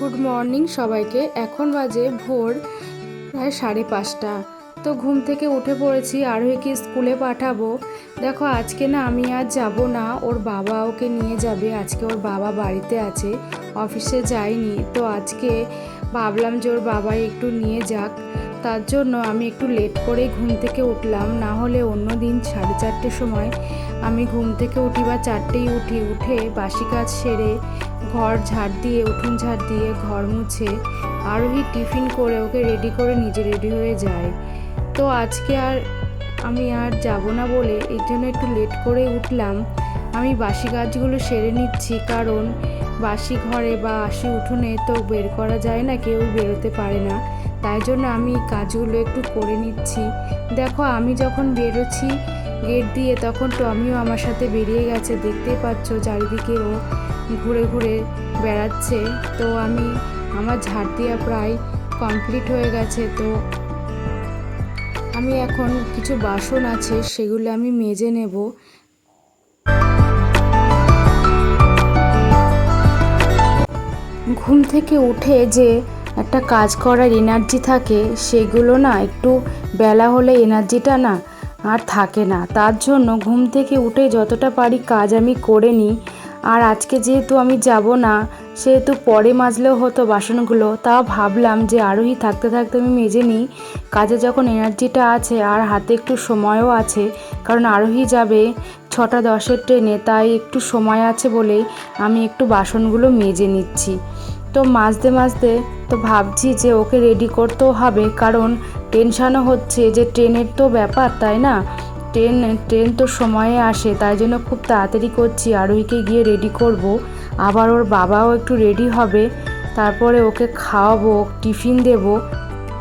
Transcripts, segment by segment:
Good morning সবাইকে। এখন বাজে ভোর প্রায় সাড়ে পাঁচটা। তো ঘুম থেকে উঠে পড়েছি, আর আরোহীকে স্কুলে পাঠাবো। দেখো, আজকে না আমি আর যাব না, ওর বাবা ওকে নিয়ে যাবে। আজকে ওর বাবা বাড়িতে আছে, অফিসে যায়নি। তো আজকে ভাবলাম যে ওর বাবাই একটু নিয়ে যাক। তার জন্য আমি একটু লেট করে ঘুম থেকে উঠলাম। না হলে অন্য দিন সাড়ে চারটের সময় আমি ঘুম থেকে উঠি বা চারটেই উঠি। উঠে বাসি কাজ সেরে ঘর ঝাড় দিয়ে, উঠুন ঝাড় দিয়ে, ঘর মুছে আরোহী টিফিন করে ওকে রেডি করে নিজে রেডি হয়ে যায়। তো আজকে আর আমি আর যাব না বলে এই জন্য একটু লেট করে উঠলাম। আমি বাসি কাজগুলো সেরে নিচ্ছি কারণ বাসি ঘরে বা আশি উঠোনে তো বের করা যায় না, কেউ বেরোতে পারে না। তাই জন্য আমি কাজগুলো একটু করে নিচ্ছি। দেখো, আমি যখন বেরোচ্ছি গেট দিয়ে, তখন টমিও আমার সাথে বেরিয়ে গেছে। দেখতেই পাচ্ছ চারিদিকে ও ঘুরে ঘুরে বেড়াচ্ছে। তো আমি, আমার ঝাড় দেওয়া প্রায় কমপ্লিট হয়ে গেছে। তো আমি এখন কিছু বাসন আছে, সেগুলো আমি মেজে নেব। ঘুম থেকে উঠে যে একটা কাজ করার এনার্জি থাকে, সেগুলো না একটু বেলা হলে এনার্জিটা না আর থাকে না। তার জন্য ঘুম থেকে উঠে যতটা পারি কাজ আমি করে নিই। আর আজকে যেহেতু আমি যাব না, সেহেতু পরে মাজলেও হতো বাসনগুলো তাও ভাবলাম যে আরোহী থাকতে থাকতে আমি মেজে নিই। কাজে যখন এনার্জিটা আছে আর হাতে একটু সময়ও আছে, কারণ আরোহী যাবে ছটা দশের ট্রেনে, তাই একটু সময় আছে বলেই আমি একটু বাসনগুলো মেজে নিচ্ছি। তো মাজতে মাজতে তো ভাবছি যে ওকে রেডি করতেও হবে, কারণ টেনশানও হচ্ছে যে ট্রেনের তো ব্যাপার, তাই না? ট্রেন ট্রেন তো সময়ে আসে, তাই জন্য খুব তাড়াতাড়ি করছি আরোহীকে গিয়ে রেডি করব। আবার ওর বাবাও একটু রেডি হবে, তারপরে ওকে খাওয়াবো টিফিন দেব,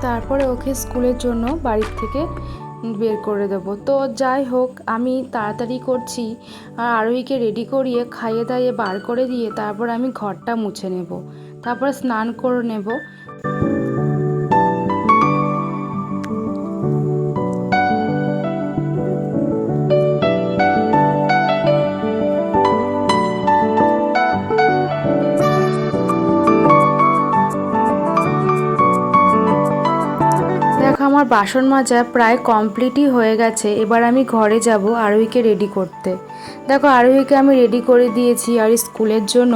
তারপরে ওকে স্কুলের জন্য বাড়ির থেকে বের করে দেবো। তো যাই হোক, আমি তাড়াতাড়ি করছি, আর আরোহীকে রেডি করিয়ে, খাইয়ে দাইয়ে বার করে দিয়ে, তারপর আমি ঘরটা মুছে নেব। তারপর স্নান করে নেব। আমার বাসন মাজা প্রায় কমপ্লিটই হয়ে গেছে। এবার আমি ঘরে যাব আরোহীকে রেডি করতে। দেখো, আরোহীকে আমি রেডি করে দিয়েছি আর স্কুলের জন্য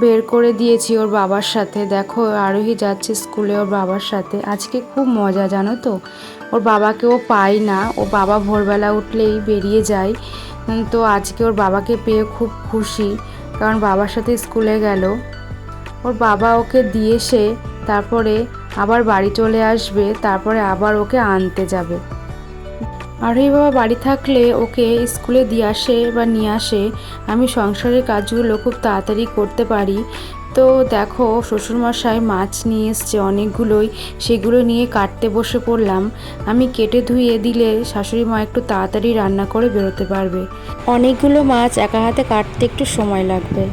বের করে দিয়েছি ওর বাবার সাথে। দেখো, আরোহী যাচ্ছে স্কুলে ওর বাবার সাথে। আজকে খুব মজা, জানো তো? ওর বাবাকেও পাই না। ও বাবা ভোরবেলা উঠলেই বেরিয়ে যায়। তো আজকে ওর বাবাকে পেয়ে খুব খুশি, কারণ বাবার সাথে স্কুলে গেল। ওর বাবা ওকে দিয়ে সে তারপরে আবার বাড়ি চলে আসবে, তারপরে আবার ওকে আনতে যাবে। আরোহী বাবা, বাড়ি থাকলে ওকে স্কুলে দিয়ে আসে বা নিয়ে আসে। আমি সংসারের কাজগুলো খুব তাড়াতাড়ি করতে পারি। তো দেখো, শ্বশুরমশাই মাছ নিয়ে এসছে অনেকগুলোই। সেগুলো নিয়ে কাটতে বসে পড়লাম। আমি কেটে ধুয়ে দিলে শাশুড়ি মা একটু তাড়াতাড়ি রান্না করে বেরোতে পারবে। অনেকগুলো মাছ একা হাতে কাটতে একটু সময় লাগবে।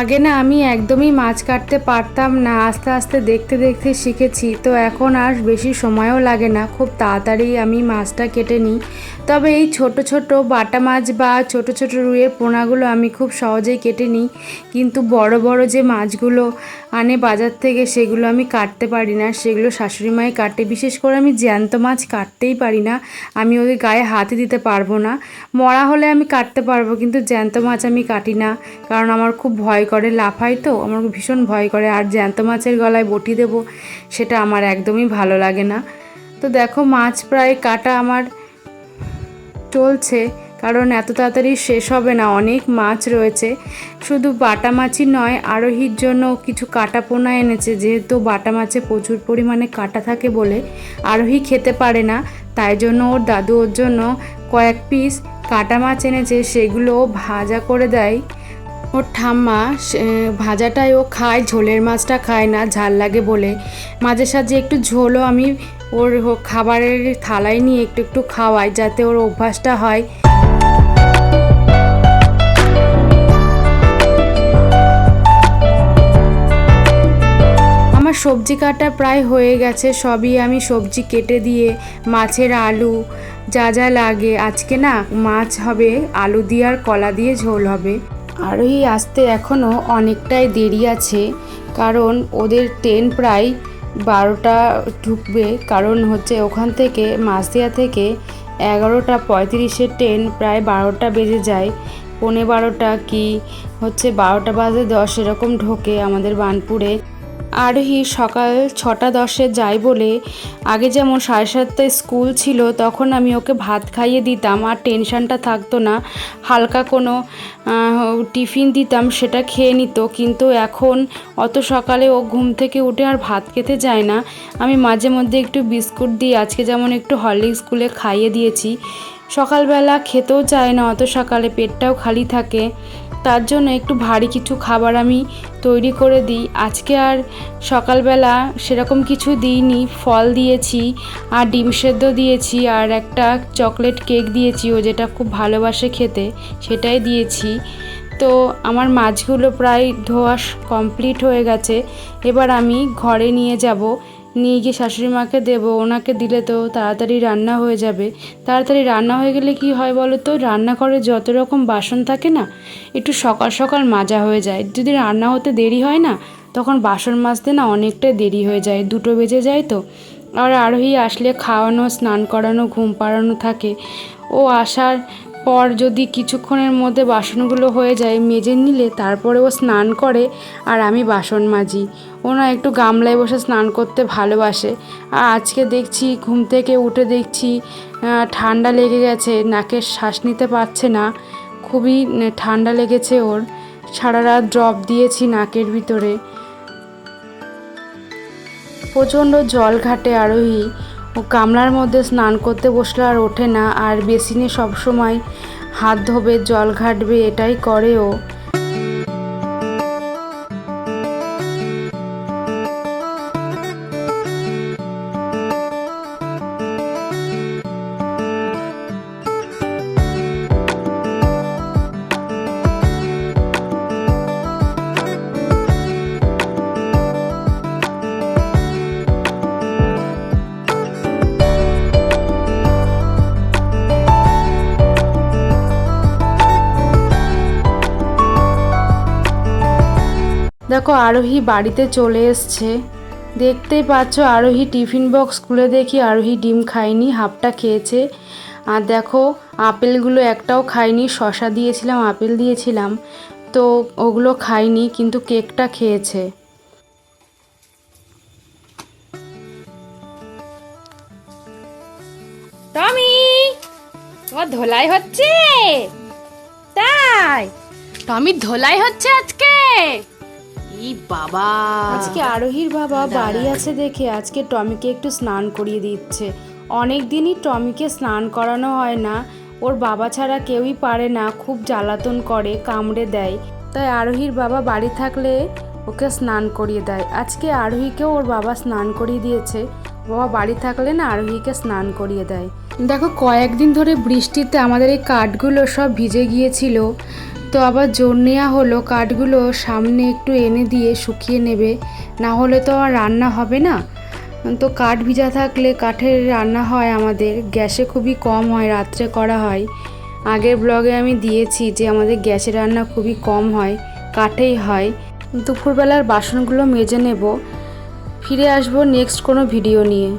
আগে না আমি একদমই মাছ কাটতে পারতাম না, আস্তে আস্তে দেখতে দেখতে শিখেছি, তো এখন আর বেশি সময়ও লাগে না, খুব তাড়াতাড়ি আমি মাছটা কেটে নিই। তবে এই ছোট ছোট বাটা মাছ বা ছোট ছোট রুইয়ের পোনাগুলো আমি খুব সহজেই কেটে নিই, কিন্তু বড় বড় যে মাছগুলো আনে বাজার থেকে, সেগুলো আমি কাটতে পারি না। সেগুলো শাশুড়ি মাই কাটে। বিশেষ করে আমি জ্যান্ত মাছ কাটতেই পারি না। আমি ওই গায়ে হাতে দিতে পারব না। মরা হলে আমি কাটতে পারব, কিন্তু জ্যান্ত মাছ আমি কাটি না। কারণ আমার খুব ভয় করে লাফাই তো। আমার ভীষণ ভয় করে। আর জ্যান্ত মাছের গলায় বটি দেবো, সেটা আমার একদমই ভালো লাগে না। তো দেখো, মাছ প্রায় কাটা আমার চলছে। কারণ এত তাড়াতাড়ি শেষ হবে না, অনেক মাছ রয়েছে। শুধু বাটা মাছই নয়, আরোহীর জন্য কিছু কাটা পোনা এনেছে, যেহেতু বাটা মাছে প্রচুর পরিমাণে কাটা থাকে বলে আরোহী খেতে পারে না। তাই জন্য ওর দাদু ওর জন্য কয়েক পিস কাটা মাছ এনেছে, সেগুলো ভাজা করে দেয়। ওর ঠাম্মা ভাজাটাই ও খায়, ঝোলের মাছটা খায় না, ঝাল লাগে বলে। মাঝে সাঝে একটু ঝোলও আমি ওর খাবারের থালায় নিয়ে একটু একটু খাওয়াই, যাতে ওর অভ্যাসটা হয়। সবজি কাটা প্রায় হয়ে গেছে, সবই আমি সবজি কেটে দিয়ে, মাছের আলু যা যা লাগে। আজকে না মাছ হবে, আলু দিয়ে আর কলা দিয়ে ঝোল হবে। আরোহী আসতে এখনও অনেকটাই দেরি আছে, কারণ ওদের ট্রেন প্রায় বারোটা ঢুকবে। কারণ হচ্ছে ওখান থেকে মাসদিয়া থেকে এগারোটা পঁয়ত্রিশের ট্রেন প্রায় বারোটা বেজে যায়। পৌনে বারোটা কি হচ্ছে বারোটা বাজে দশ, এরকম ঢোকে আমাদের বানপুরে। আরোহী সকাল ছটা দশে যায় বলে আগে যেমন সাড়ে সাতটায় স্কুল ছিল, তখন আমি ওকে ভাত খাইয়ে দিতাম আর টেনশনটা থাকতো না। হালকা কোনো টিফিন দিতাম সেটা খেয়ে নিত, কিন্তু এখন অত সকালে ও ঘুম থেকে উঠে আর ভাত খেতে যায় না। আমি মাঝে মধ্যে একটু বিস্কুট দিই আজকে যেমন একটু হরলিক্স স্কুলে খাইয়ে দিয়েছি। সকালবেলা খেতেও চায় না, অত সকালে পেটটাও খালি থাকে। তার জন্য একটু ভারী কিছু খাবার আমি তৈরি করে দিই। আজকে আর সকালবেলা সেরকম কিছু দিইনি। ফল দিয়েছি, আর ডিম সেদ্ধ দিয়েছি, আর একটা চকলেট কেক দিয়েছি ও যেটা খুব ভালোবাসে খেতে, সেটাই দিয়েছি। তো আমার মাছগুলো প্রায় ধোয়া কমপ্লিট হয়ে গেছে। এবার আমি ঘরে নিয়ে যাব। নিয়ে গিয়ে শাশুড়ি মাকে দেবো, ওনাকে দিলে তো তাড়াতাড়ি রান্না হয়ে যাবে। তাড়াতাড়ি রান্না হয়ে গেলে কি হয় বলো তো? রান্নাঘরে যত রকম বাসন থাকে না, একটু সকাল সকাল মাজা হয়ে যায়। যদি রান্না হতে দেরি হয় না, তখন বাসন মাজতে না অনেকটাই দেরি হয়ে যায়, দুটো বেজে যায় তো। আর আরোহী আসলে খাওয়ানো, স্নান করানো, ঘুম পাড়ানো থাকে। ও আসার পর যদি কিছুক্ষণের মধ্যে বাসনগুলো হয়ে যায় মেজে নিলে তারপরে ও স্নান করে আর আমি বাসন মাজি। ও না একটু গামলায় বসে স্নান করতে ভালোবাসে। আর আজকে দেখছি, ঘুম থেকে উঠে দেখছি ঠান্ডা লেগে গেছে নাকের শ্বাস নিতে পারছে না। খুবই ঠান্ডা লেগেছে ওর। সারা রাত ড্রপ দিয়েছি নাকের ভিতরে। প্রচণ্ড জল ঘাটে আরোহী। ও গামলার মধ্যে স্নান করতে বসলে আর ওঠে না, আর বেসিনে সবসময় হাত ধোবে, জল ঘাটবে, এটাই করে ও। দেখো আরোহী বাড়িতে চলে এসছে। দেখতেই পাচ্ছ আরোহী টিফিন বক্স খুলে দেখি আরোহী ডিম খায়নি, হাফটা খেয়েছে। আর দেখো আপেলগুলো একটাও খায়নি শশা দিয়েছিলাম, আপেল দিয়েছিলাম। তো ওগুলো খায়নি, কিন্তু কেকটা খেয়েছে। টমি, তোমার ধোলাই হচ্ছে? তাই, টমির ধোলাই হচ্ছে আজকে? ই বাবা। আজকে আরোহীর বাবা বাড়ি আছে দেখে আজকে টমিকে একটু স্নান করিয়ে দিচ্ছে। অনেক দিনই টমিকে স্নান করানো হয় না। ওর বাবা ছাড়া কেউই পারে না খুব জ্বালাতন করে কামড়ে দেয়। তাই আরোহীর বাবা বাড়ি থাকলে ওকে স্নান করিয়ে দেয়। আজকে আরোহীকেও ওর বাবা স্নান করিয়ে দিয়েছে। বাবা বাড়ি থাকলে না আরোহীকে স্নান করিয়ে দেয়। দেখো কয়েকদিন ধরে বৃষ্টিতে আমাদের এই কাঠগুলো সব ভিজে গিয়েছিল। তো আবার জোর নেওয়া হলো, কাঠগুলো সামনে একটু এনে দিয়ে শুকিয়ে নেবে। না হলে তো আর রান্না হবে না। তো কাঠ ভিজা থাকলে কাঠের রান্না হয় আমাদের। গ্যাসে খুবই কম হয়, রাত্রে করা হয়। আগের ব্লগে আমি দিয়েছি যে আমাদের গ্যাসে রান্না খুবই কম হয়, কাঠেই হয়। দুপুরবেলার বাসনগুলো মেজে নেব। ফিরে আসব নেক্সট কোনো ভিডিও নিয়ে।